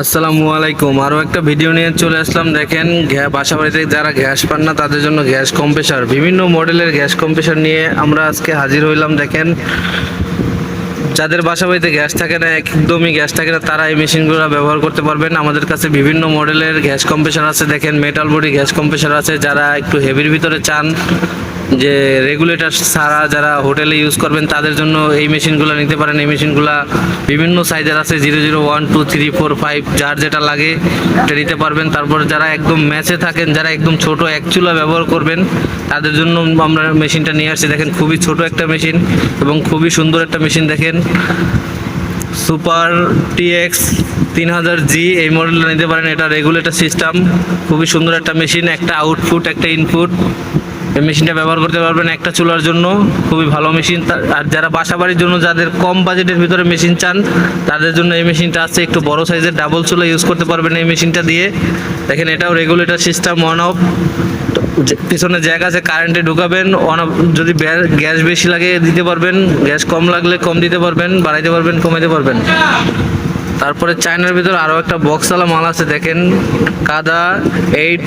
আসসালামু আলাইকুম। আরও একটা ভিডিও নিয়ে চলে আসলাম। দেখেন বাসা বাড়িতে যারা গ্যাস পান না, তাদের জন্য গ্যাস কম্প্রেসার বিভিন্ন মডেলের গ্যাস কম্প্রেসার নিয়ে আমরা আজকে হাজির হইলাম। দেখেন, যাদের বাসা বাড়িতে গ্যাস থাকে না, একদমই গ্যাস থাকে না, তারা এই মেশিনগুলো ব্যবহার করতে পারবেন। আমাদের কাছে বিভিন্ন মডেলের গ্যাস কম্প্রেসার আছে। দেখেন মেটাল বডি গ্যাস কম্প্রেসার আছে। যারা একটু হেভির ভিতরে চান যে রেগুলেটর ছাড়া যারা হোটেলে ইউজ করবেন, তাদের জন্য এই মেশিনগুলো নিতে পারেন। এই মেশিনগুলো বিভিন্ন সাইজের আছে zero zero one two three four five যার যেটা লাগে এটা নিতে পারবেন। তারপর যারা একদম ম্যাচে থাকেন, যারা একদম ছোট এক চুলা ব্যবহার করবেন, তাদের জন্য আমরা মেশিনটা নিয়ে আসছি। দেখেন খুবই ছোট একটা মেশিন এবং খুবই সুন্দর একটা মেশিন, দেখেন। সুপার টিএক্স তিন হাজার জি এই মডেলটা নিতে পারেন। এটা রেগুলেটর সিস্টেম খুবই সুন্দর একটা মেশিন, একটা আউটপুট একটা ইনপুট এই মেশিনটা ব্যবহার করতে পারবেন একটা চুলার জন্য, খুবই ভালো মেশিন। আর যারা বাসা বাড়ির জন্য যাদের কম বাজেটের ভিতরে মেশিন চান, তাদের জন্য এই মেশিনটা আছে একটু বড় সাইজের, ডাবল চুলা ইউজ করতে পারবেন এই মেশিনটা দিয়ে। দেখেন, এটাও রেগুলেটর সিস্টেম অন অফ পিছনে জায়গা আছে কারেন্টে ঢুকাবেন অন যদি গ্যাস বেশি লাগে দিতে পারবেন গ্যাস কম লাগলে কম দিতে পারবেন, বাড়াইতে পারবেন, কমাইতে পারবেন। তারপরে চায়নার ভিতরে আরও একটা বক্সওয়ালা মাল আছে, দেখেন। কাদা এইট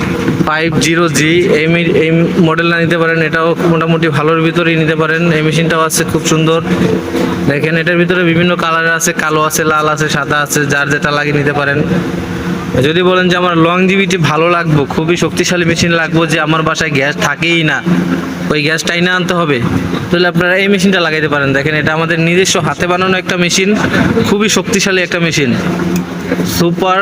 ফাইভ জিরো জি, এই এই মডেলটা নিতে পারেন। এটাও মোটামুটি ভালোর ভিতরেই নিতে পারেন। এই মেশিনটাও আছে, খুব সুন্দর। দেখেন, এটার ভিতরে বিভিন্ন কালার আছে, কালো আছে, লাল আছে, সাদা আছে, যার যেটা লাগে নিতে পারেন। যদি বলেন যে আমার লং জিবিটি ভালো লাগবো, খুবই শক্তিশালী মেশিন লাগবো, যে আমার বাসায় গ্যাস থাকেই না, ওই গ্যাসটাই না আনতে হবে, তাহলে আপনারা এই মেশিনটা লাগাইতে পারেন। দেখেন, এটা আমাদের নিজস্ব হাতে বানানো একটা মেশিন খুবই শক্তিশালী একটা মেশিন সুপার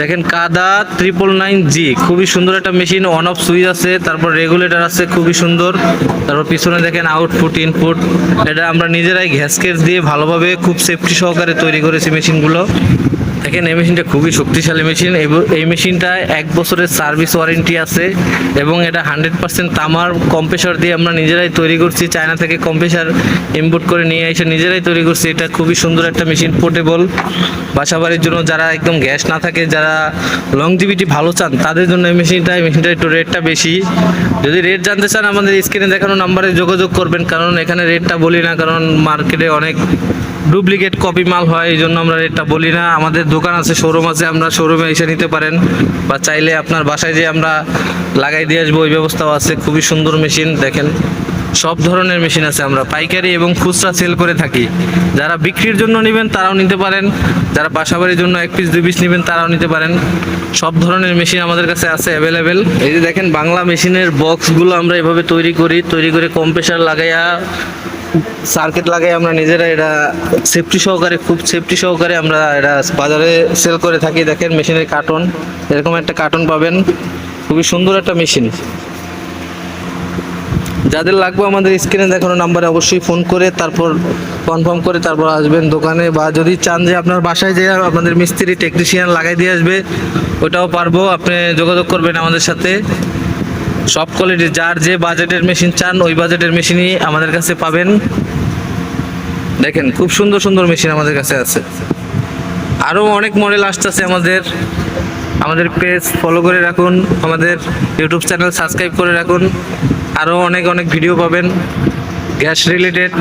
দেখেন, কাদা ট্রিপল নাইন জি খুবই সুন্দর একটা মেশিন অন অফ সুইচ আছে, তারপর রেগুলেটর আছে, খুবই সুন্দর। তারপর পিছনে দেখেন আউটপুট ইনপুট এটা আমরা নিজেরাই গ্যাসকেস দিয়ে ভালোভাবে খুব সেফটি সহকারে তৈরি করেছি মেশিনগুলো দেখেন এই মেশিনটা খুবই শক্তিশালী মেশিন। এই- এই মেশিনটা এক বছরের সার্ভিস ওয়ারেন্টি আছে এবং এটা হান্ড্রেড পার্সেন্ট তামার কম্প্রেসার দিয়ে আমরা নিজেরাই তৈরি করছি। চায়না থেকে কম্প্রেসার ইম্পোর্ট করে নিয়ে এসে নিজেরাই তৈরি করছি। এটা খুবই সুন্দর একটা মেশিন, পোর্টেবল। বাসাবাড়ির জন্য যারা একদম গ্যাস না থাকে, যারা লংজিভিটি ভালো চান, তাদের জন্য এই মেশিনটা এই মেশিনটা একটু রেটটা বেশি। যদি রেট জানতে চান, আমাদের স্ক্রিনে দেখানো নাম্বারে যোগাযোগ করবেন, কারণ এখানে রেটটা বলি না, কারণ মার্কেটে অনেক ডুপ্লিকেট কপি মাল হয়, এই জন্য আমরা রেটটা বলি না। আমাদের দোকান আছে শোরুম আছে, আমরা শোরুমে এসে নিতে পারেন। বা চাইলে আপনার বাসায় যে আমরা লাগাই দিয়ে আসব, ওই ব্যবস্থাও আছে। খুবই সুন্দর মেশিন দেখেন। সব ধরনের মেশিন আছে আমরা। পাইকারি এবং খুচরা সেল করে থাকি। যারা বিক্রির জন্য নেবেন, তারাও নিতে পারেন। যারা বাসাবাড়ির জন্য এক পিস দুই পিস নেবেন, তারাও নিতে পারেন। সব ধরনের মেশিন আমাদের কাছে আছে অ্যাভেলেবেল এই যে দেখেন, বাংলা মেশিনের বক্সগুলো আমরা এভাবে তৈরি করি। তৈরি করে কম্প্রেসার লাগাইয়া সার্কিট লাগাই আমরা নিজেরা এটা সেফটি সহকারে, খুব সেফটি সহকারে আমরা এটা বাজারে সেল করে থাকি। দেখেন মেশিনের কার্টন এরকম একটা কার্টন পাবেন। খুবই সুন্দর একটা মেশিন যাদের লাগবে আমাদের স্ক্রিনে দেখানো নাম্বারে অবশ্যই ফোন করে, তারপর কনফার্ম করে তারপর আসবেন দোকানে। বা যদি চান যে আপনার বাসায় যে আপনাদের মিস্ত্রি টেকনিশিয়ান লাগাই দিয়ে আসবে, ওটাও পারব। আপনি যোগাযোগ করবেন আমাদের সাথে। সব কোয়ালিটির যার যে বাজেটের মেশিন চান, ওই বাজেটের মেশিনই আমাদের কাছে পাবেন। দেখেন, খুব সুন্দর সুন্দর মেশিন আমাদের কাছে আছে। আরও অনেক মডেল আসতেছে আমাদের। আমাদের পেজ ফলো করে রাখুন, আমাদের ইউটিউব চ্যানেল সাবস্ক্রাইব করে রাখুন। আরও অনেক অনেক ভিডিও পাবেন। গ্যাস রিলেটেড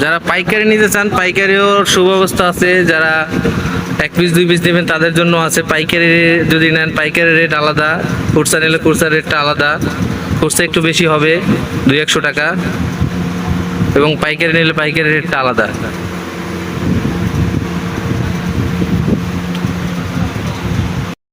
যারা পাইকারি নিতে চান, পাইকারিও সুব্যবস্থা আছে। যারা এক পিস দুই পিস নেবেন, তাদের জন্য আছে। পাইকারি যদি নেন, পাইকারি রেট আলাদা। কুর্সা নিলে কুর্সার রেটটা আলাদা। কুর্সা একটু বেশি হবে, দুই একশো টাকা। এবং পাইকারি নিলে পাইকারি রেটটা আলাদা।